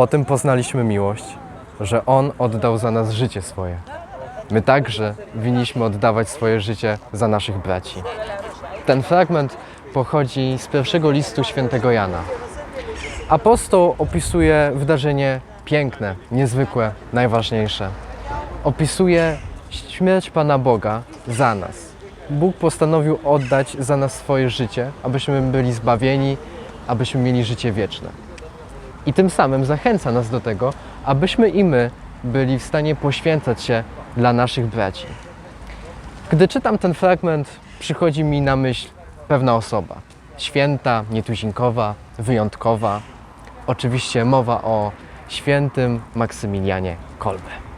Po tym poznaliśmy miłość, że On oddał za nas życie swoje. My także winniśmy oddawać swoje życie za naszych braci. Ten fragment pochodzi z pierwszego listu świętego Jana. Apostoł opisuje wydarzenie piękne, niezwykłe, najważniejsze. Opisuje śmierć Pana Boga za nas. Bóg postanowił oddać za nas swoje życie, abyśmy byli zbawieni, abyśmy mieli życie wieczne. I tym samym zachęca nas do tego, abyśmy i my byli w stanie poświęcać się dla naszych braci. Gdy czytam ten fragment, przychodzi mi na myśl pewna osoba. Święta, nietuzinkowa, wyjątkowa. Oczywiście mowa o świętym Maksymilianie Kolbe.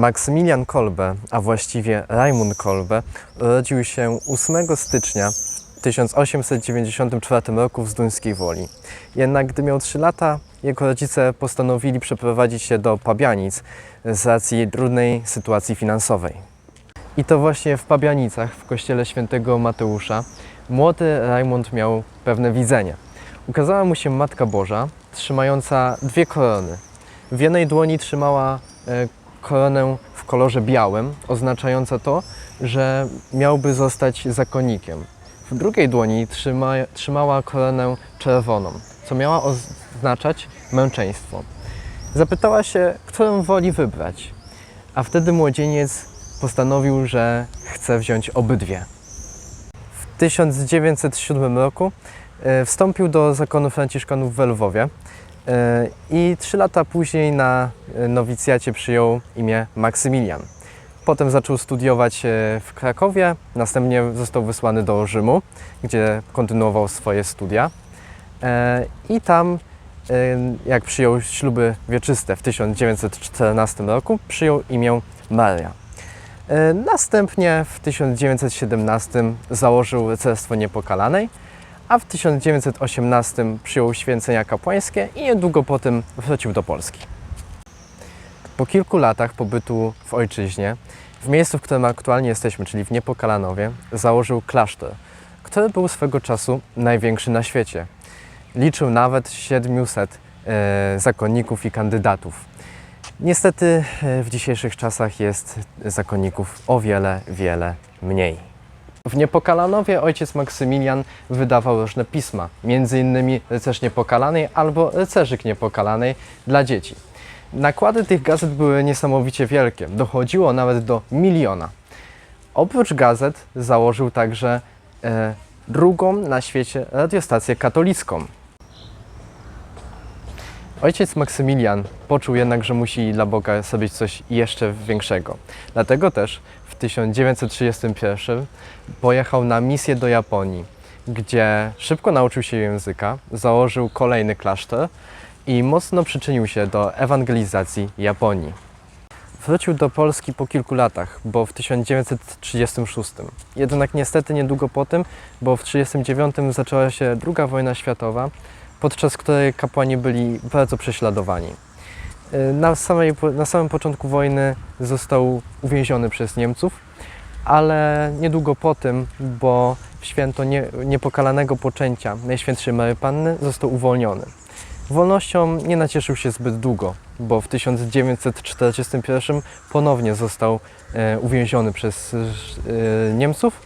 Maksymilian Kolbe, a właściwie Rajmund Kolbe, urodził się 8 stycznia w 1894 roku w Zduńskiej Woli. Jednak gdy miał 3 lata, jego rodzice postanowili przeprowadzić się do Pabianic z racji trudnej sytuacji finansowej. I to właśnie w Pabianicach, w kościele świętego Mateusza, młody Rajmund miał pewne widzenie. Ukazała mu się Matka Boża, trzymająca dwie korony. W jednej dłoni trzymała koronę w kolorze białym, oznaczająca to, że miałby zostać zakonnikiem. W drugiej dłoni trzyma, trzymała koronę czerwoną, co miała oznaczać męczeństwo. Zapytała się, którą woli wybrać, a wtedy młodzieniec postanowił, że chce wziąć obydwie. W 1907 roku e, wstąpił do zakonu Franciszkanów w Lwowie i trzy lata później na e, nowicjacie przyjął imię Maksymilian. Potem zaczął studiować e, w Krakowie, następnie został wysłany do Rzymu, gdzie kontynuował swoje studia. E, I tam, e, jak przyjął śluby wieczyste w 1914 roku, przyjął imię Maria. E, Następnie w 1917 założył rycerstwo Niepokalanej, a w 1918 przyjął święcenia kapłańskie i niedługo potem wrócił do Polski. Po kilku latach pobytu w ojczyźnie, w miejscu, w którym aktualnie jesteśmy, czyli w Niepokalanowie, założył klasztor, który był swego czasu największy na świecie. Liczył nawet 700 e, zakonników i kandydatów. Niestety e, w dzisiejszych czasach jest zakonników o wiele, wiele mniej. W Niepokalanowie ojciec Maksymilian wydawał różne pisma, innymi Rycerz Niepokalanej albo Rycerzyk Niepokalanej dla dzieci. Nakłady tych gazet były niesamowicie wielkie, dochodziło nawet do miliona. Oprócz gazet założył także e, drugą na świecie radiostację katolicką. Ojciec Maksymilian poczuł jednak, że musi dla Boga zrobić coś jeszcze większego. Dlatego też w 1931 pojechał na misję do Japonii, gdzie szybko nauczył się języka, założył kolejny klasztor i mocno przyczynił się do ewangelizacji Japonii. Wrócił do Polski po kilku latach, bo w 1936. Jednak niestety niedługo po tym, bo w 1939 zaczęła się II wojna światowa, podczas której kapłani byli bardzo prześladowani. Y, Na, samej, na samym początku wojny został uwięziony przez Niemców, ale niedługo po tym, bo w święto nie, niepokalanego poczęcia Najświętszej Mary Panny został uwolniony. Wolnością nie nacieszył się zbyt długo, bo w 1941 ponownie został e, uwięziony przez e, Niemców,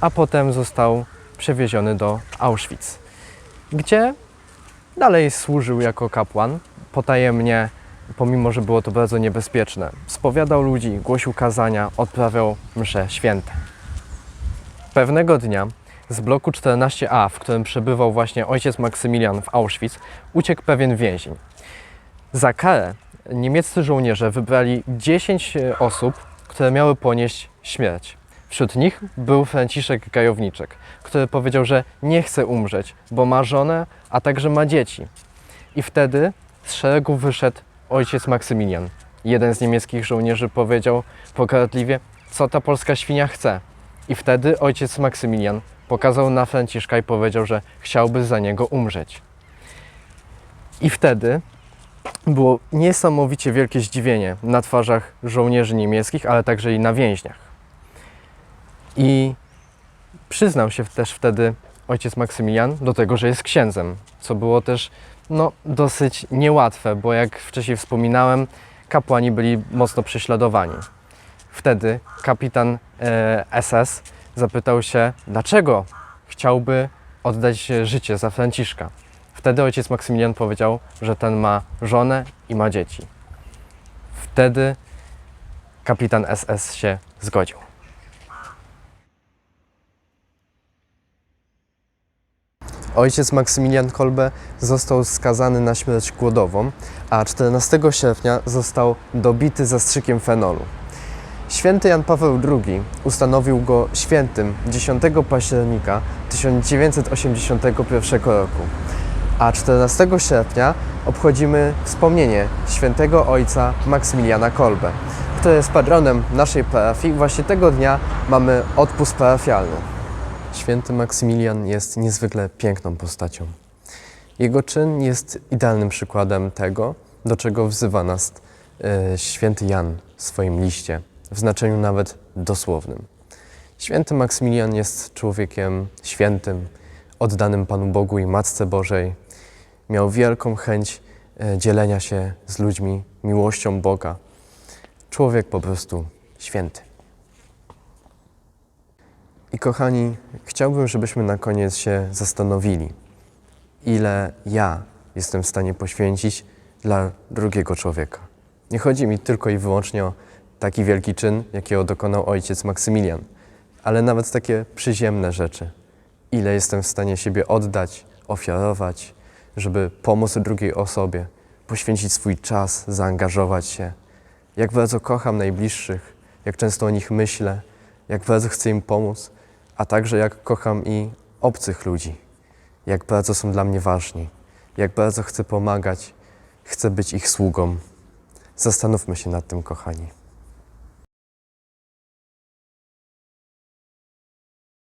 a potem został przewieziony do Auschwitz, gdzie dalej służył jako kapłan, potajemnie, pomimo że było to bardzo niebezpieczne. Spowiadał ludzi, głosił kazania, odprawiał msze święte. Pewnego dnia z bloku 14a, w którym przebywał właśnie ojciec Maksymilian w Auschwitz, uciekł pewien więzień. Za karę niemieccy żołnierze wybrali 10 osób, które miały ponieść śmierć. Wśród nich był Franciszek Gajowniczek, który powiedział, że nie chce umrzeć, bo ma żonę, a także ma dzieci. I wtedy z szeregu wyszedł ojciec Maksymilian. Jeden z niemieckich żołnierzy powiedział pogardliwie, co ta polska świnia chce. I wtedy ojciec Maksymilian pokazał na Franciszka i powiedział, że chciałby za niego umrzeć. I wtedy było niesamowicie wielkie zdziwienie na twarzach żołnierzy niemieckich, ale także i na więźniach. I Przyznał się też wtedy ojciec Maksymilian do tego, że jest księdzem, co było też no, dosyć niełatwe, bo jak wcześniej wspominałem, kapłani byli mocno prześladowani. Wtedy kapitan e, SS zapytał się, dlaczego chciałby oddać życie za Franciszka. Wtedy ojciec Maksymilian powiedział, że ten ma żonę i ma dzieci. Wtedy kapitan SS się zgodził. Ojciec Maksymilian Kolbe został skazany na śmierć głodową, a 14 sierpnia został dobity zastrzykiem fenolu. Święty Jan Paweł II ustanowił go świętym 10 października 1981 roku, a 14 sierpnia obchodzimy wspomnienie świętego ojca Maksymiliana Kolbe, który jest patronem naszej parafii. Właśnie tego dnia mamy odpust parafialny. Święty Maksymilian jest niezwykle piękną postacią. Jego czyn jest idealnym przykładem tego, do czego wzywa nas e, święty Jan w swoim liście, w znaczeniu nawet dosłownym. Święty Maksymilian jest człowiekiem świętym, oddanym Panu Bogu i Matce Bożej. Miał wielką chęć e, dzielenia się z ludźmi miłością Boga. Człowiek po prostu święty. I kochani, chciałbym, żebyśmy na koniec się zastanowili, ile ja jestem w stanie poświęcić dla drugiego człowieka. Nie chodzi mi tylko i wyłącznie o taki wielki czyn, jakiego dokonał ojciec Maksymilian, ale nawet takie przyziemne rzeczy. Ile jestem w stanie siebie oddać, ofiarować, żeby pomóc drugiej osobie, poświęcić swój czas, zaangażować się. Jak bardzo kocham najbliższych, jak często o nich myślę, jak bardzo chcę im pomóc, a także jak kocham i obcych ludzi, jak bardzo są dla mnie ważni, jak bardzo chcę pomagać, chcę być ich sługą. Zastanówmy się nad tym, kochani.